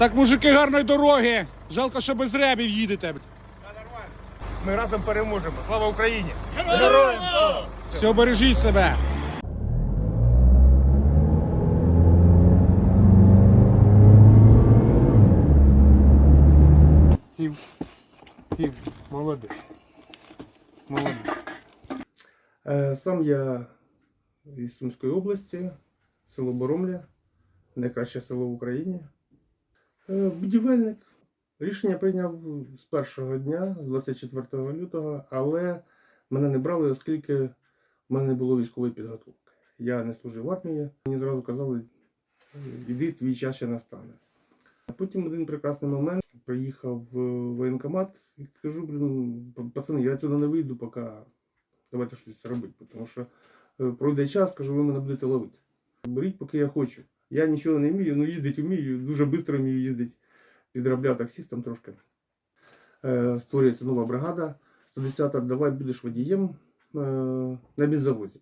Так, мужики, гарної дороги. Жалко, що без рябів їдете. Ми разом переможемо. Слава Україні! Все, бережіть себе. Сів, сів, молодець. Молодець. Сам я із Сумської області, село Боромля, найкраще село в Україні. Е, Будівельник. Рішення прийняв з першого дня, з 24 лютого, але мене не брали, оскільки в мене не було військової підготовки. Я не служив в армії. Мені зразу казали, іди, твій час ще настане. Потім один прекрасний момент приїхав в воєнкомат і кажу, блін, пацани, я сюди не вийду, поки давайте щось робити. Тому що е, пройде час, кажу, ви мене будете ловити. Беріть, поки я хочу. Я нічого не вмію, ну їздити вмію, дуже швидко вмію їздити. Підробляв таксістом трошки. Е, створюється нова бригада. 110-та, давай будеш водієм е, на бензовозі.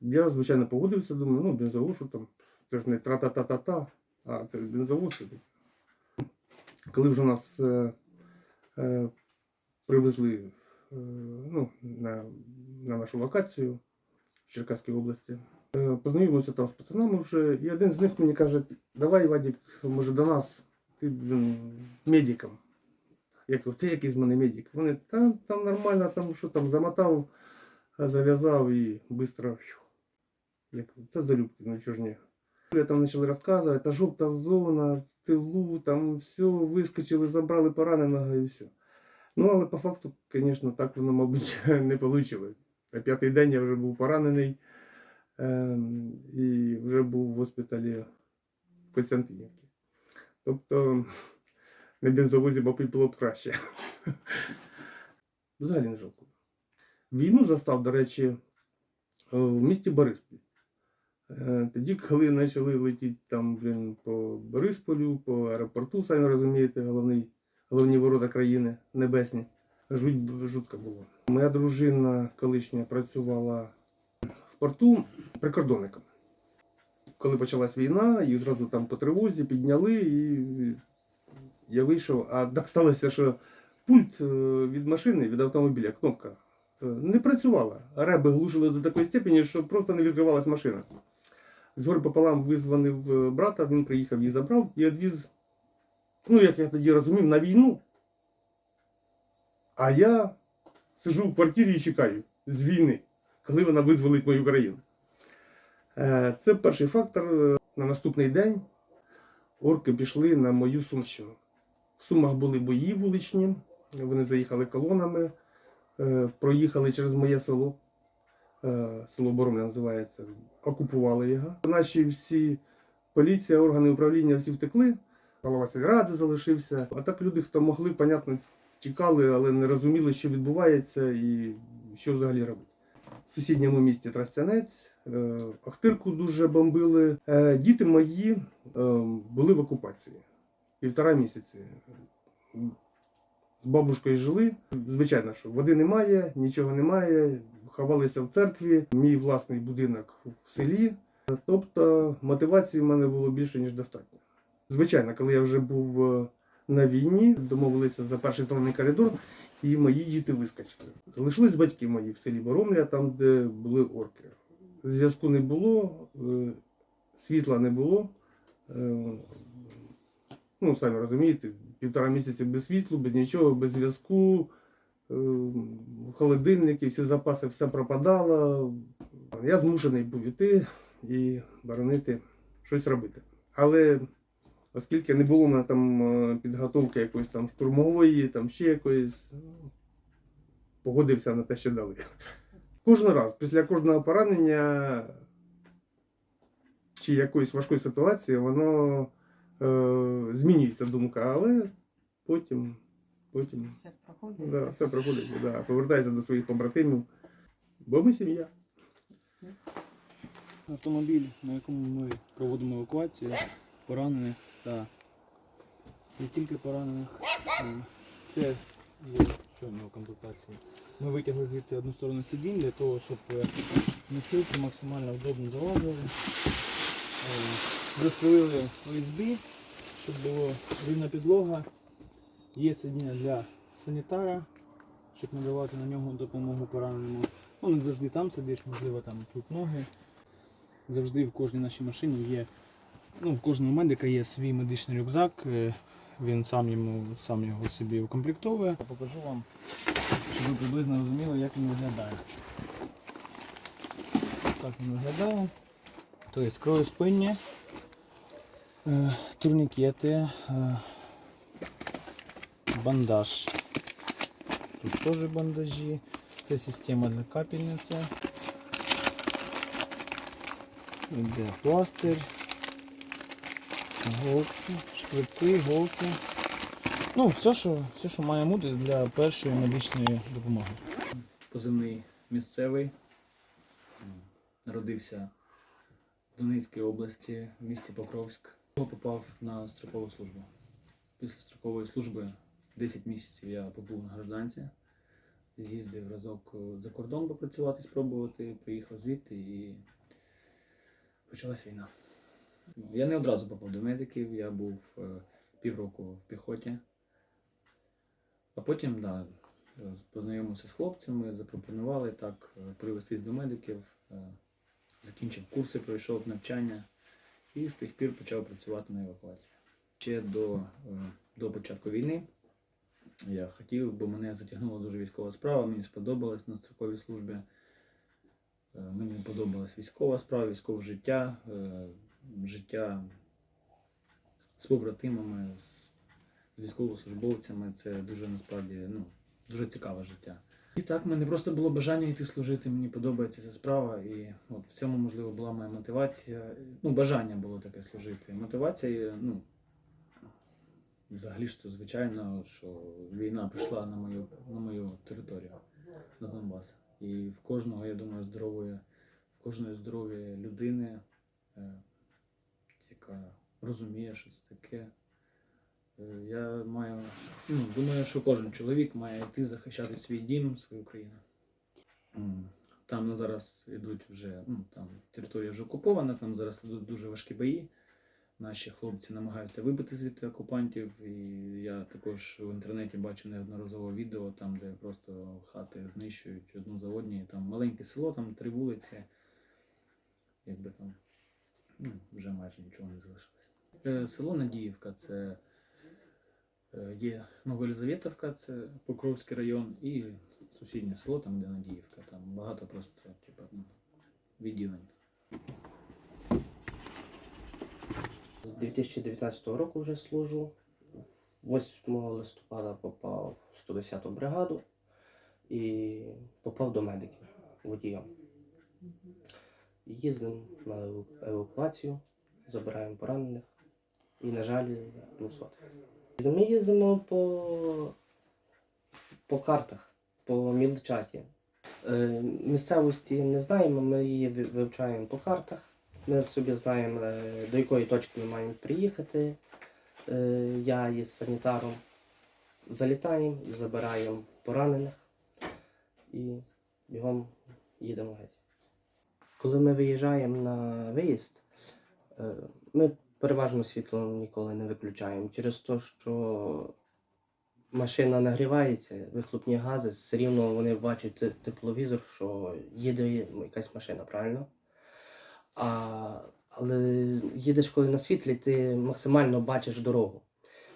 Я, звичайно, погодився, думаю, ну, бензовоз, що там, це ж не тра-та-та-та-та, а це бензовоз. Коли вже нас е, е, привезли е, ну, на, на нашу локацію в Черкаській області, познайомився там з пацанами вже, і один з них мені каже, давай, Вадик, може до нас, ти медиком. Я кажу, ти який з мене медик? Вони, та там нормально, там що там замотав, зав'язав і швидко. Я кажу, та залюбки, ну чого ж ні. Я там почали розказувати, та жовта зона, в тилу, там все, вискочили, забрали пораненого і все. Ну, але по факту, звісно, так воно, мабуть, не вийшло. На п'ятий день я вже був поранений і вже був в госпіталі в Костянтинівці. Тобто на бензовозі, мабуть, було б краще. Взагалі не жалко. Війну застав, до речі, е, в місті Борисполь. Е, Тоді, коли почали летіти там, блін, по Борисполю, по аеропорту, самі розумієте, головний, головні ворота країни небесні. Жуть, жутко було. Моя дружина колишня працювала порту прикордонником. Коли почалась війна, їх зразу там по тривозі підняли, і я вийшов, а так сталося, що пульт е, від машини, від автомобіля, кнопка, е, не працювала. Реби глушили до такої степені, що просто не відкривалась машина. Згори пополам визвонив е, брата, він приїхав її забрав і відвіз, ну як я тоді розумів, на війну. А я сижу в квартирі і чекаю з війни, коли вона визволить мою країну. Е, Це перший фактор. На наступний день орки пішли на мою Сумщину. В Сумах були бої вуличні, вони заїхали колонами, е, проїхали через моє село. Е, Село Боромля називається, окупували його. Наші всі поліція, органи управління всі втекли. Голова сільради залишився. А так люди, хто могли, понятно, тікали, але не розуміли, що відбувається і що взагалі робити. Сусідньому місті Трастянець, е, Охтирку дуже бомбили. Е, Діти мої е, були в окупації півтора місяці. З бабушкою жили. Звичайно, що води немає, нічого немає. Ховалися в церкві, мій власний будинок в селі. Тобто мотивації в мене було більше, ніж достатньо. Звичайно, коли я вже був на війні, домовилися за перший зелений коридор, і мої діти вискочили. Залишились батьки мої в селі Боромля, там, де були орки. Зв'язку не було, е, світла не було. Е, Ну, самі розумієте, півтора місяці без світла, без нічого, без зв'язку, е, холодильники, всі запаси, все пропадало. Я змушений був іти і боронити, щось робити. Але оскільки не було мене там е, підготовки якоїсь там штурмової, там ще якоїсь, ну, погодився на те, що дали. Кожен раз, після кожного поранення чи якоїсь важкої ситуації, воно е, змінюється думка, але потім, потім Все проходить. да, все проходить, да, повертається до своїх побратимів, бо ми сім'я. Автомобіль, на якому ми проводимо евакуацію поранених та не тільки поранених. Е, Це є чорна комплектації. Ми витягли звідси одну сторону сидінь для того, щоб е, носилки максимально удобно залазили. Е, Застрелили ОСБ, щоб було рівна підлога. Є сидіння для санітара, щоб надавати на нього допомогу пораненому. Ну, не завжди там сидиш, можливо, там тут ноги. Завжди в кожній нашій машині є. Ну, в кожного медика є свій медичний рюкзак. е, Він сам йому сам його собі укомплектовує. Я покажу вам, щоб ви приблизно розуміли, як він виглядає. Так він виглядає. Тобто кровоспинні, е, турнікети, е, бандаж. Тут теж бандажі. Це система для капельниці. Іде пластир, голки, шприци, голки. Ну, все, що, все, що має бути для першої медичної допомоги. Позивний місцевий. Народився в Донецькій області, в місті Покровськ. Попав на строкову службу. Після строкової служби 10 місяців я побув на гражданці. З'їздив разок за кордон попрацювати, спробувати, приїхав звідти і почалась війна. Я не одразу попав до медиків, я був е, півроку в піхоті. А потім, да, познайомився з хлопцями, запропонували так е, привестись до медиків, е, закінчив курси, пройшов навчання і з тих пір почав працювати на евакуації. Ще до, е, до початку війни я хотів, бо мене затягнула дуже військова справа, мені сподобалось на строковій службі. Е, Мені подобалась військова справа, військове життя, е, життя з побратимами, з військовослужбовцями. Це дуже насправді ну, дуже цікаве життя. І так, в мене просто було бажання йти служити, мені подобається ця справа. І от в цьому, можливо, була моя мотивація. Ну, бажання було таке служити. Мотивація, ну, взагалі ж то, звичайно, що війна прийшла на мою, на мою територію, на Донбас. І в кожного, я думаю, здорової, в кожної здорової людини, е, яка розуміє, що це таке. Е, Я маю, ну, думаю, що кожен чоловік має йти захищати свій дім, свою країну. Там на зараз йдуть вже, ну там територія вже окупована, там зараз йдуть дуже важкі бої. Наші хлопці намагаються вибити звідти окупантів. І я також в інтернеті бачив неодноразово відео, там, де просто хати знищують одну за одні. Там маленьке село, там три вулиці. Якби там ну, вже майже нічого не залишилося. Е, Село Надіївка це е, є Новоєлизаветовка, це Покровський район, і сусіднє село, там де Надіївка. Там багато просто типу, ну, відділень. З 2019 року вже служу. 8 листопада попав в 110-ту бригаду і попав до медиків водієм. Їздимо на евакуацію, забираємо поранених і, на жаль, 200. Ми їздимо по, по картах, по мілчаті. Е, Місцевості не знаємо, ми її вивчаємо по картах. Ми собі знаємо, е, до якої точки ми маємо приїхати. Е, Я із санітаром залітаємо, забираємо поранених і бігом їдемо геть. Коли ми виїжджаємо на виїзд, е, ми переважно світло ніколи не виключаємо через те, що машина нагрівається, вихлопні гази, все рівно вони бачать тепловізор, що їде якась машина, правильно? А, але їдеш коли на світлі, ти максимально бачиш дорогу.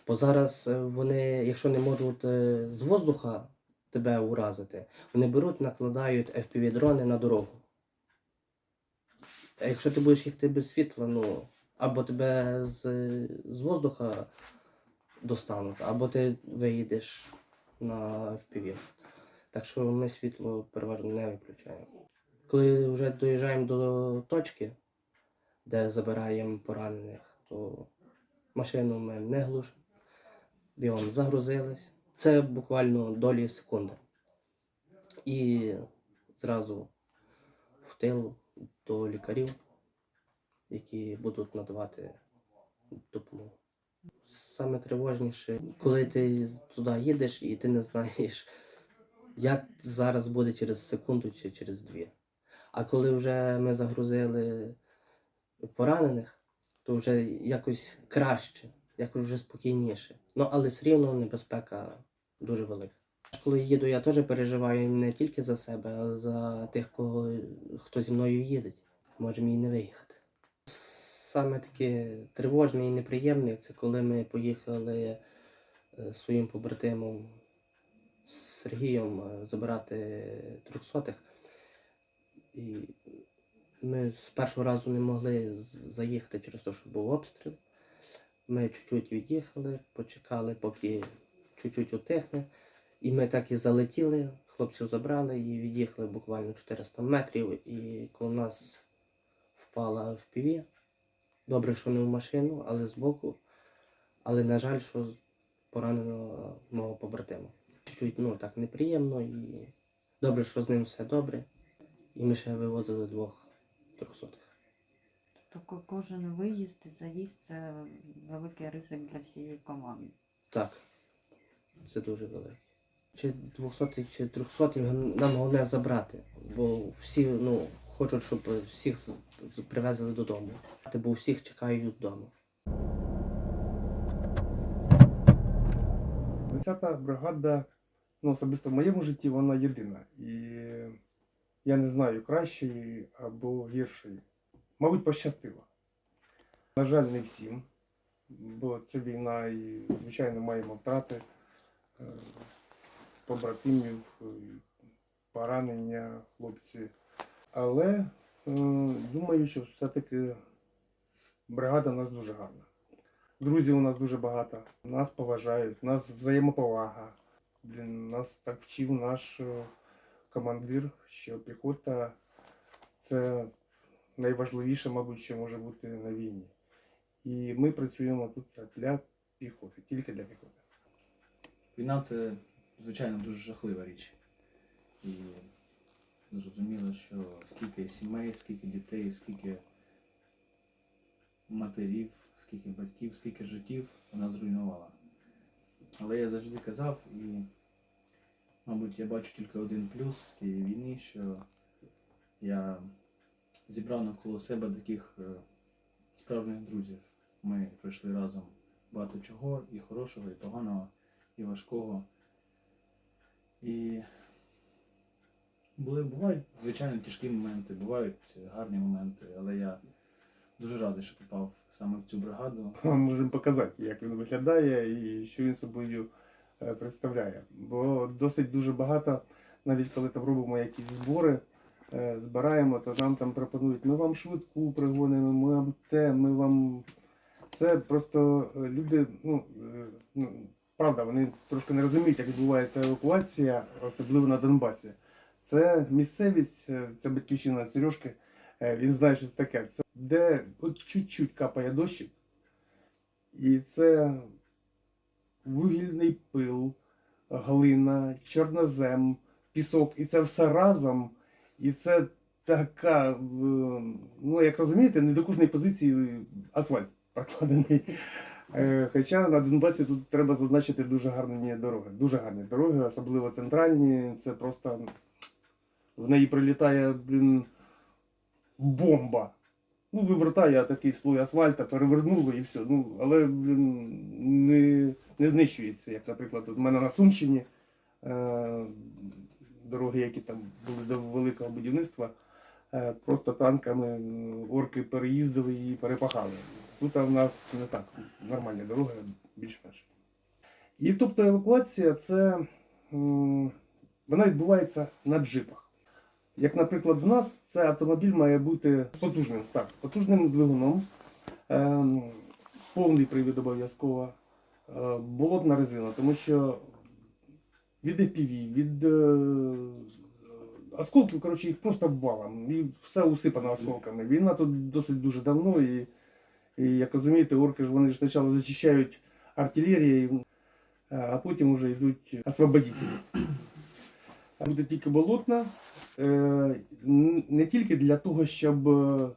Бо зараз е, вони, якщо не можуть е, з воздуха тебе уразити, вони беруть, накладають FPV-дрони на дорогу. А якщо ти будеш їхати без світла, ну, або тебе з, з воздуха достануть, або ти виїдеш на FPV. Так що ми світло переважно не виключаємо. Коли вже доїжджаємо до точки, де забираємо поранених, то машину ми не глушимо. Бігом загрузились. Це буквально долі секунди. І зразу в тил до лікарів, які будуть надавати допомогу. Саме тривожніше, коли ти туди їдеш і ти не знаєш, як зараз буде через секунду чи через дві. А коли вже ми загрузили поранених, то вже якось краще. якось вже спокійніше. Ну, але все рівно небезпека дуже велика. Коли їду, я теж переживаю не тільки за себе, а за тих, кого, хто зі мною їде. Може мені не виїхати. Саме таке тривожне і неприємне, це коли ми поїхали е, своїм побратимом з Сергієм е, забирати трьохсотих. І ми з першого разу не могли заїхати через те, що був обстріл. Ми чуть-чуть від'їхали, почекали, поки чуть-чуть утихне. І ми так і залетіли, хлопців забрали і від'їхали буквально 400 метрів. І коли нас впала в піві. Добре, що не в машину, але збоку. Але на жаль, що поранено мого побратима. Чуть-чуть ну, так неприємно і добре, що з ним все добре. І ми ще вивозили двох трьохсотих. Тобто кожен виїзд і заїзд це великий ризик для всієї команди. Так, це дуже велике. Чи 200 чи 300 нам головне забрати, бо всі ну, хочуть, щоб всіх привезли додому. Бо всіх чекають вдома. 10-та бригада, ну, особисто в моєму житті, вона єдина. І я не знаю кращої або гіршої. Мабуть, пощастило. На жаль, не всім. Бо це війна і, звичайно, маємо втрати е, побратимів, е, поранення, хлопці. Але е, думаю, що все-таки бригада у нас дуже гарна. Друзів у нас дуже багато. Нас поважають, нас взаємоповага. Блін, нас так вчив наш е, командир, що піхота це найважливіше, мабуть, що може бути на війні. І ми працюємо тут для піхоти, тільки для піхоти. Війна це, звичайно, дуже жахлива річ. І зрозуміло, що скільки сімей, скільки дітей, скільки матерів, скільки батьків, скільки життів вона зруйнувала. Але я завжди казав, і, мабуть, я бачу тільки один плюс цієї війни, що я зібрав навколо себе таких е, справжніх друзів. Ми пройшли разом багато чого, і хорошого, і поганого і важкого. І були, бувають, звичайно, тяжкі моменти, бувають гарні моменти, але я дуже радий, що попав саме в цю бригаду. Вам можемо показати, як він виглядає і що він собою е, представляє. Бо досить дуже багато, навіть коли там робимо якісь збори, е, збираємо, то нам там пропонують, ми вам швидку пригонимо, ми вам те, ми вам. Це просто е, люди, ну, ну, правда, вони трошки не розуміють, як відбувається евакуація, особливо на Донбасі. Це місцевість, це батьківщина Сережки, е, він знає, що це таке. Це де от чуть-чуть капає дощик, і це вугільний пил, глина, чорнозем, пісок, і це все разом. І це така, е, ну як розумієте, не до кожної позиції асфальт прокладений. Е, Хоча на Донбасі тут треба зазначити дуже гарні дороги. Дуже гарні дороги, особливо центральні. Це просто в неї прилітає, блін, бомба. Ну, вивертає такий слой асфальта, перевернуло і все. Ну, але блін, не, не знищується, як, наприклад, у мене на Сумщині е, дороги, які там були до великого будівництва, е, просто танками орки переїздили і перепахали. Тут в нас не так, нормальні дороги, більш-менш. І тобто евакуація це вона відбувається на джипах. Як, наприклад, в нас це автомобіль має бути потужним, так, потужним двигуном, ем, повний привід обов'язково, е, болотна резина, тому що від FPV, від е, осколків, коротше, їх просто обвалом. І все усипано осколками. Війна тут досить дуже давно, і, і як розумієте, орки ж вони ж спочатку зачищають артилерією, а потім вже йдуть освободителі. Буде тільки болотна, е, не тільки для того, щоб е,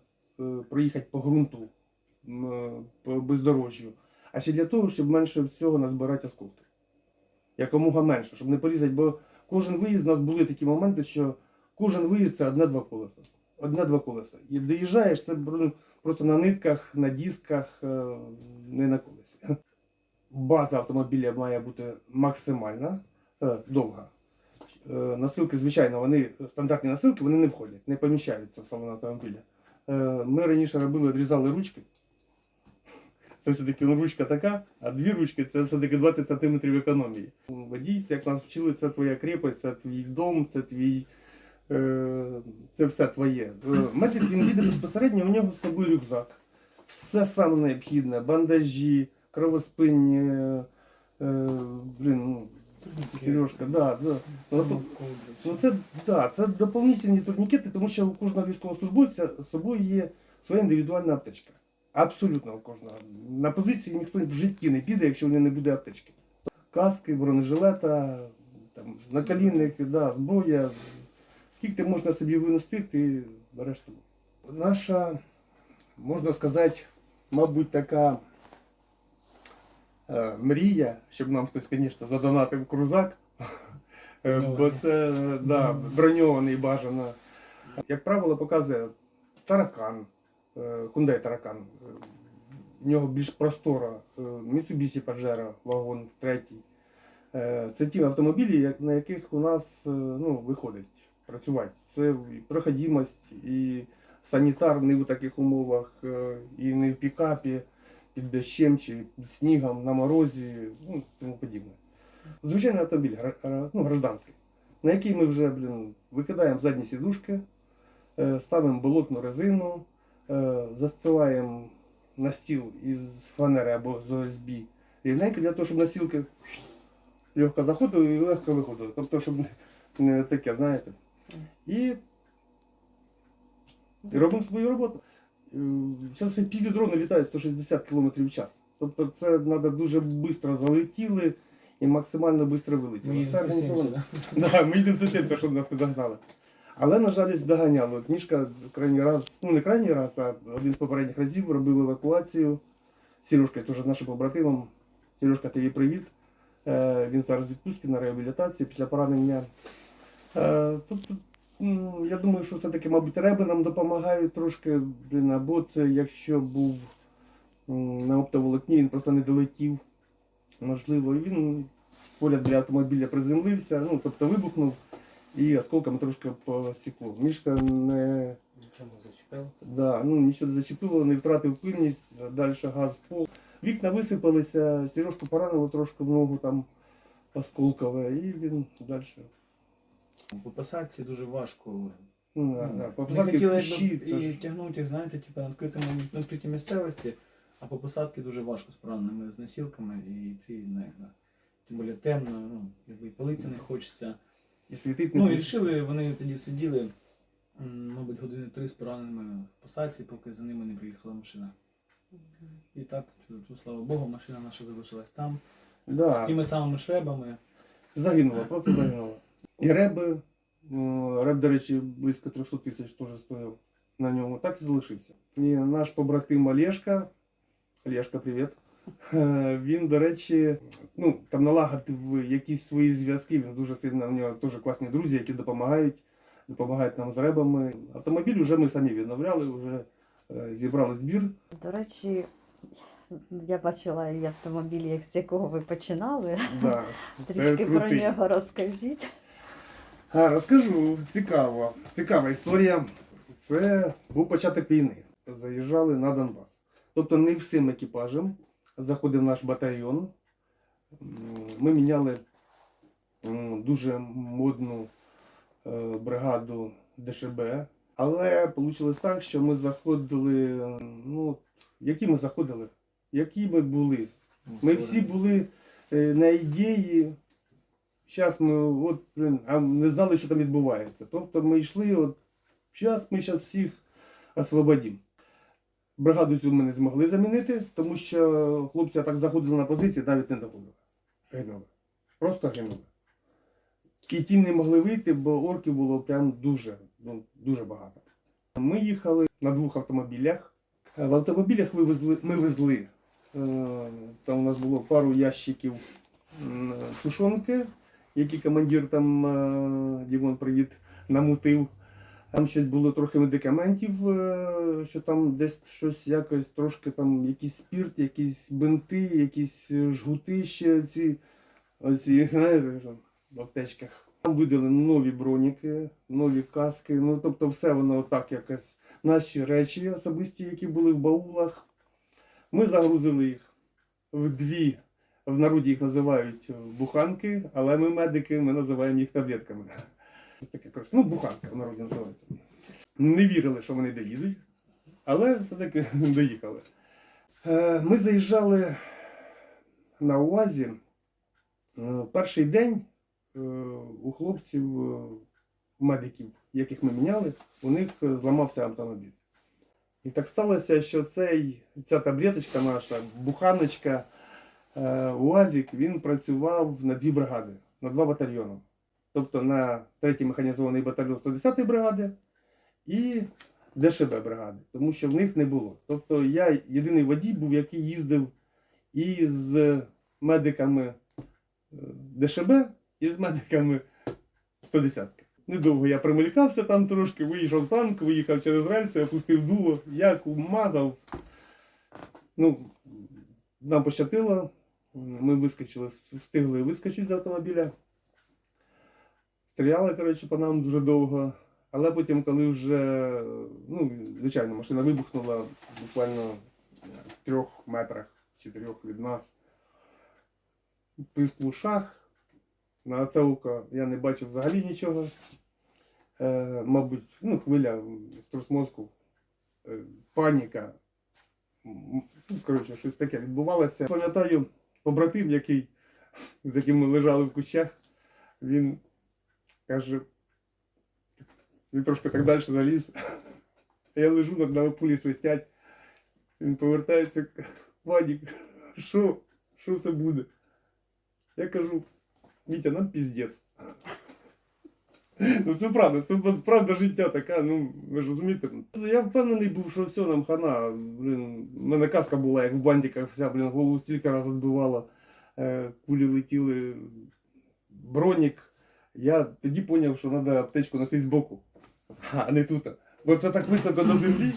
проїхати по ґрунту е, по бездорожжю, а ще для того, щоб менше всього назбирати осколки. Якомога менше, щоб не порізати, бо кожен виїзд у нас були такі моменти, що кожен виїзд це одне-два колеса. Одне-два колеса. І доїжджаєш, це просто на нитках, на дисках, е, не на колесі. база автомобіля має бути максимальна, е, довга. Е, Насилки, звичайно, вони стандартні насилки, вони не входять, не поміщаються в салон автомобіля. Ми раніше робили, відрізали ручки. Це все-таки ну, ручка така, а дві ручки це все-таки 20 см економії. Водій, як нас вчили, це твоя крепость, це твій дом, це твій. Е, Це все твоє. Е, Медик він їде безпосередньо, у нього з собою рюкзак. Все саме необхідне, бандажі, кровоспинні, е, блін, ну, Сережка, да, да. Ну, Ну це да, це доповнительні турнікети, тому що у кожного військовослужбовця з собою є своя індивідуальна аптечка. Абсолютно у кожного. На позиції ніхто в житті не піде, якщо в нього не буде аптечки. Каски, бронежилета, там, наколінники, да, зброя. Скільки можна собі винести, ти береш з. Наша, можна сказати, мабуть, така е, мрія, щоб нам хтось, звісно, задонатив крузак. Е, Бо це е, да, броньований бажано. Як правило, показує таракан, е, Hyundai таракан. Е, В нього більш простора, е, Mitsubishi Pajero, вагон третій. Е, Це ті автомобілі, на яких у нас е, ну, виходить працювати. Це і проходимость, і санітар не в таких умовах, е, і не в пікапі, під дощем чи під снігом, на морозі, ну, тому подібне. Звичайний автомобіль, ну, гражданський, на який ми вже блін, викидаємо задні сідушки, е, ставимо болотну резину, е, застилаємо на стіл із фанери або з ОСБ рівненько для того, щоб носілки легко заходили і легко виходили. Тобто, щоб не таке, знаєте. І, робимо свою роботу. Зараз півдрони літають 160 км в час. Тобто це треба дуже швидко залетіли і максимально швидко вилетіли. Ми їдемо Все організовано. 170, да? Да, ми йдемо за цим, щоб нас не догнали. Але, на жаль, доганяли. От Ніжка крайній раз, ну не крайній раз, а один з попередніх разів робив евакуацію. Сережка теж нашим побратимом. Сережка, тобі привіт. Е, він зараз в відпустці на реабілітації після поранення. Е, тобто, м, я думаю, що все-таки, мабуть, реби нам допомагають трошки, блін, або це якщо був на оптоволокні, він просто не долетів. Можливо, він поряд для автомобіля приземлився, ну, тобто вибухнув і осколками трошки посікло. Мішка не, Нічого не зачепив. да, ну, нічого не зачепило, не втратив пильність, далі газ пол. Вікна висипалися, Сережку поранило трошки в ногу там осколкове, і він далі. По посадці дуже важко. Ну, да, да, по Ми посадці хотіли кущі, якби, це і ж- тягнути їх, знаєте, типу, на відкритому на відкритій місцевості, а по посадці дуже важко з пораненими з носілками і йти не да. Тим більше темно, ну, якби і палитися не хочеться. і світить не Ну і буде. вирішили, вони тоді сиділи, м, мабуть, години три з пораненими в посадці, поки за ними не приїхала машина. І так, тут, слава Богу, машина наша залишилась там. З Да, тими самими шребами. загинула, просто загинула. І реби, реб, до речі, близько 300 тисяч теж стояв на ньому, так і залишився. І наш побратим Олешка, Олешка, привіт. Е, Він, до речі, ну, там налагодив якісь свої зв'язки, він дуже сильно, у нього теж класні друзі, які допомагають, допомагають нам з ребами. Автомобіль вже ми самі відновляли, вже е, зібрали збір. До речі, я бачила і автомобіль, з якого ви починали. Да, Трішки про нього розкажіть. А, розкажу, цікаво. Цікава історія. Це був початок війни. Заїжджали на Донбас. Тобто не всім екіпажем заходив наш батальйон. Ми міняли дуже модну е, бригаду ДШБ. Але вийшло так, що ми заходили. Ну, які ми заходили? Які ми були? Ми всі були е, на ідеї. Зараз ми от, а не знали, що там відбувається. Тобто ми йшли, от зараз ми зараз всіх освободимо. Бригаду цю ми не змогли замінити, тому що хлопці так заходили на позиції, навіть не доходили. Гинули. Просто гинули. І ті не могли вийти, бо орків було прям дуже, ну, дуже багато. Ми їхали на двох автомобілях. Е, В автомобілях вивезли, ми везли. е, Там у нас було пару ящиків м, які командир там е, Дімон привіт намутив. Там щось було трохи медикаментів, е, що там десь щось якось трошки там якийсь спірт, якісь бинти, якісь жгути ще ці, оці, знаєте, в аптечках. Там видали нові броніки, нові каски. Ну тобто все воно отак якось. Наші речі особисті, які були в баулах. Ми загрузили їх в дві, в народі їх називають е, буханки, але ми медики, ми називаємо їх таблетками. Таке, коротше, ну, буханка в народі називається. Не вірили, що вони доїдуть, але все-таки доїхали. Е, Ми заїжджали на УАЗі. Е, Перший день у хлопців, медиків, яких ми міняли, у них зламався автомобіль. І так сталося, що цей, ця таблеточка наша, буханочка, е, УАЗик, він працював на дві бригади, на два батальйони. Тобто на 3-й механізований батальйон 110-ї бригади і ДШБ бригади, тому що в них не було. Тобто я єдиний водій був, який їздив і з медиками е, ДШБ, і з медиками 110-ки. Недовго я примелькався там трошки, виїхав танк, виїхав через рельси, опустив дуло, як умазав. Ну, нам пощатило, ми вискочили, встигли вискочити з автомобіля. Стріляли, коротше, по нам дуже довго. Але потім, коли вже, ну, звичайно, машина вибухнула буквально в трьох метрах, чотирьох від нас. Писк в ушах. На це око я не бачив взагалі нічого. Е, мабуть, ну, хвиля струс мозку, е, паніка. Ну, коротше, щось таке відбувалося. Пам'ятаю, побратим, який, з яким ми лежали в кущах, він каже, він трошки так далі заліз. Я лежу, над нами пулі свистять. Він повертається, Вадік, що? Що це буде? Я кажу, Вітя, нам піздець. Ну це правда, це правда життя така, ну ви ж розумієте. Я впевнений був, що все нам хана. Блін, в мене каска була, як в бантиках, вся, блін, голову стільки разів відбивала, е, кулі летіли, бронік. Я тоді зрозумів, що треба аптечку носити збоку, а не тут. Бо це так високо до землі.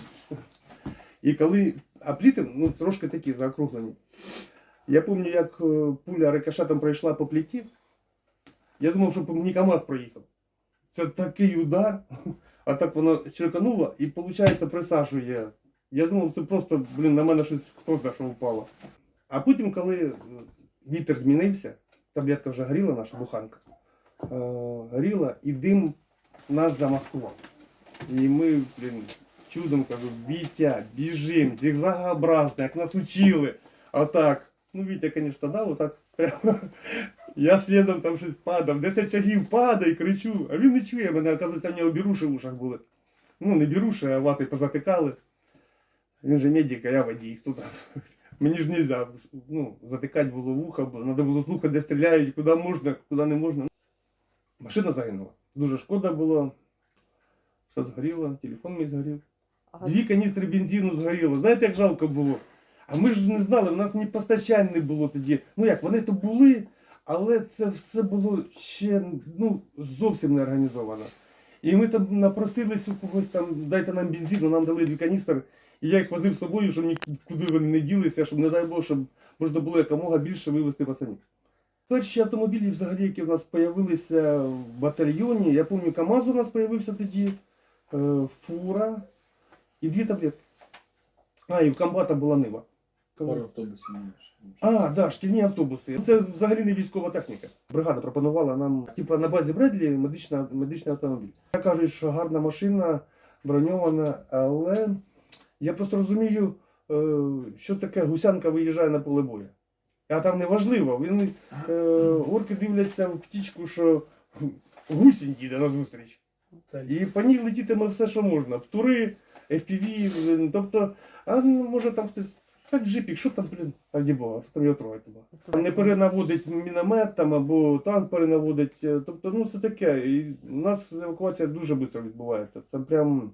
І коли а пліти, ну, трошки такі заокруглені. Я пам'ятаю, як е, пуля рикошетом пройшла по пліті. Я думав, що мені КАМАЗ проїхав. Це такий удар, а так воно черкануло і, виходить, присаджує. Я думав, це просто, блін, на мене щось хто знає, що впало. А потім, коли е, вітер змінився, таблетка вже горіла, наша буханка, е, горіла, і дим нас замаскував. І ми, блін, чудом кажу, Вітя, біжим, зігзагообразно, як нас учили. А так, ну Вітя, звісно, дав, отак прямо. Я слідом там щось падав, 10 шагів падай, кричу, а він не чує мене, оказується, в нього біруші в ушах були. Ну, не біруші, а вати позатикали. Він же медик, а я водій. Тут. Мені ж нельзя ну, затикати було вуха, бо треба було слухати, де стріляють, куди можна, куди не можна. Машина загинула. Дуже шкода було. Все згоріло, телефон мій згорів. Дві каністри бензину згоріло. Знаєте, як жалко було? А ми ж не знали, в нас ні постачань не було тоді. Ну як, вони то були, Але це все було ще ну, зовсім не організовано. І ми там напросились у когось там, дайте нам бензину, нам дали дві каністри. І я їх возив з собою, щоб нікуди вони не ділися, щоб, не дай Бог, щоб можна було якомога більше вивезти пацанів. Перші автомобілі, взагалі, які в нас з'явилися в батальйоні, я пам'ятаю, КАМАЗ у нас з'явився тоді, е, фура і дві таблетки. А, і в комбата була нива. Пару автобусів. А, да, шкільні автобуси. Це взагалі не військова техніка. Бригада пропонувала нам, типу, на базі Бредлі медична, медичний автомобіль. Я кажу, що гарна машина, броньована, але я просто розумію, е, що таке гусянка виїжджає на поле бою. А там не важливо. Він, е, орки дивляться в птічку, що гусінь їде на зустріч. І по ній летітиме все, що можна. Птури, FPV, тобто, а ну, може там хтось. Так джипік, що там, блін, раді Бога, що там його трогати. Там не перенаводить міномет там, або танк перенаводить. е, Тобто, ну це таке. І у нас евакуація дуже швидко відбувається. Це прям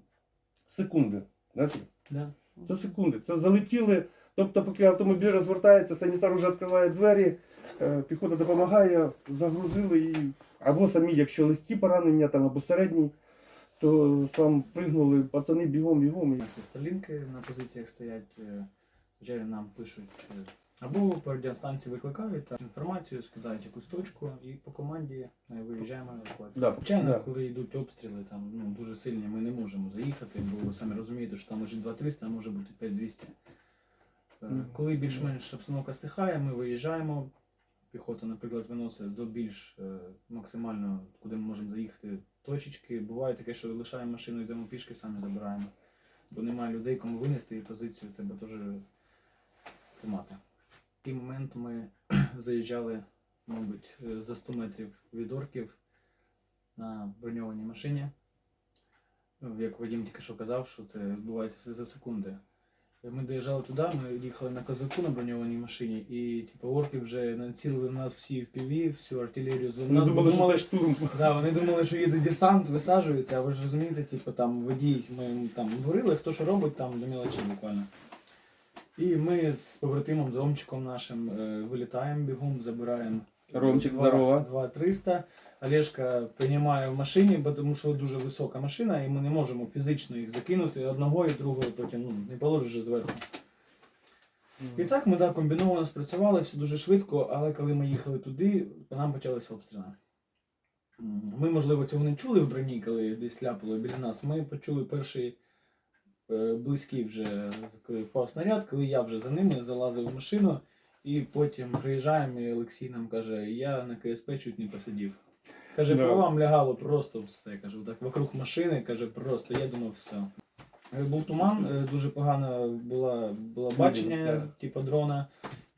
секунди. Знаєте? Да. Це секунди. Це залетіли. Тобто, поки автомобіль розвертається, санітар вже відкриває двері, е, піхота допомагає, загрузили і або самі, якщо легкі поранення, там, або середні, то сам пригнули, пацани бігом, бігом. У нас є сталінки на позиціях стоять, е, звичайно, нам пишуть. е, Або по радіостанції викликають там інформацію, скидають якусь точку і по команді е, виїжджаємо на евакуацію. Да, Звичайно, да. коли йдуть обстріли, там ну, дуже сильні, ми не можемо заїхати, бо ви самі розумієте, що там лежить 2300, а може бути 5200. Е, Мгм. Коли більш-менш обстановка стихає, ми виїжджаємо. Піхота, наприклад, виносить до більш е, максимально, куди ми можемо заїхати, точечки. Буває таке, що лишаємо машину, йдемо пішки, самі забираємо. Бо немає людей, кому винести і позицію треба теж тримати. В такий момент ми заїжджали, мабуть, е, за 100 метрів від орків на броньованій машині. Ну, Як Вадим тільки що казав, що це відбувається все за секунди. Ми доїжджали туди, ми їхали на козаку на броньованій машині, і типу, орки вже націлили нас всі в піві, всю артилерію з Ми нас думали, що це штурм. Да, вони думали, що їде десант, висаджуються, а ви ж розумієте, типу там водій, ми там говорили, хто що робить там до мілочі буквально. І ми з побратимом, з Ромчиком нашим е, вилітаємо бігом, забираємо Ромчик, два- здорово. два 300. Олешка приймає в машині, бо тому що дуже висока машина, і ми не можемо фізично їх закинути одного і другого потім ну, не положиш же зверху. І так ми так комбіновано спрацювали, все дуже швидко, але коли ми їхали туди, по нам почалися обстріли. Ми, можливо, цього не чули в броні, коли десь ляпало біля нас. Ми почули перший близький вже, коли впав снаряд, коли я вже за ними залазив в машину, і потім приїжджаємо, і Олексій нам каже, я на КСП чуть не посидів. Каже, по вам лягало просто все. Каже, так вокруг машини, каже, просто я думав, все. Е, Був туман, е, дуже погано була, було бачення, типу дрона.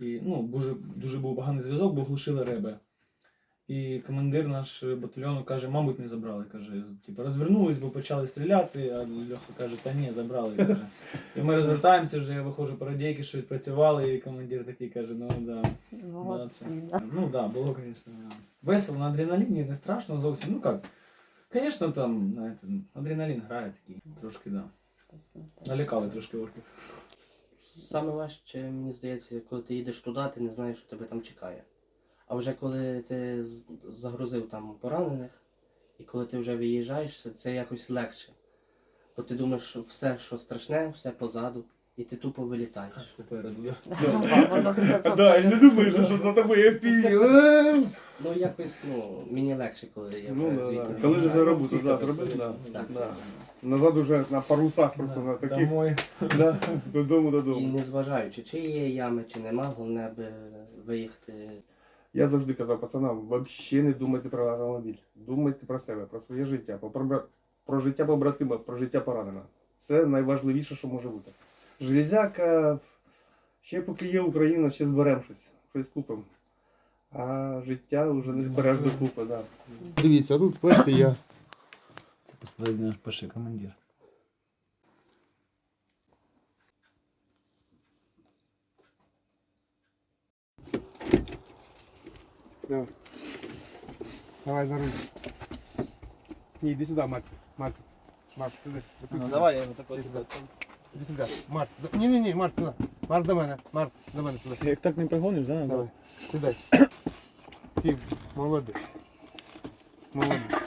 І ну, дуже, дуже був поганий зв'язок, бо глушили реби. І командир наш батальйону каже, мабуть, не забрали. Каже, типу, розвернулись, бо почали стріляти, а Льоха каже, та ні, забрали. Каже. І ми розвертаємося, вже я виходжу по радійки, що відпрацювали, і командир такий каже, ну да. Да, да. це- Ну да, було, звісно, да. весело, на адреналіні, не страшно зовсім. Ну як, звісно, там, знаєте, адреналін грає такий, трошки, да. Налякали трошки орків. Саме важче, мені здається, коли ти їдеш туди, ти не знаєш, що тебе там чекає. А вже коли ти загрузив там поранених, і коли ти вже виїжджаєш, це- якось легше. Бо ти думаєш, що все, що страшне, все позаду, і ти тупо вилітаєш. Попереду, да. І не думаєш, що за тобою FPV. Ну якось, ну, мені легше, коли я Ну, вже звідти. Коли ж вже роботу зробив, Так, Назад уже на парусах просто на таких. Домой. Да, додому, І додому. незважаючи, чи є ями, чи нема, головне би виїхати. Я завжди казав пацанам, взагалі не думайте про автомобіль. Думайте про себе, про своє життя, про, життя побратима, про життя пораненого. Це найважливіше, що може бути. Железяка, ще поки є Україна, ще зберемо щось, щось купимо. А життя вже не збереш до купи, да. Дивіться, тут бачите, я. Це посередині наш перший командир. Давай. Давай за руль. Не, иди сюда, Марс. Марс. Марс, сюда. Ну давай я ему такой сюда. Іди сюди. Марс. Ні, ні, ні, Марс, сюди. Марс до мене. Марс, до мене сюди. Як так не пригониш, да? Давай. Сідай. Сів. Молодець. Молодець.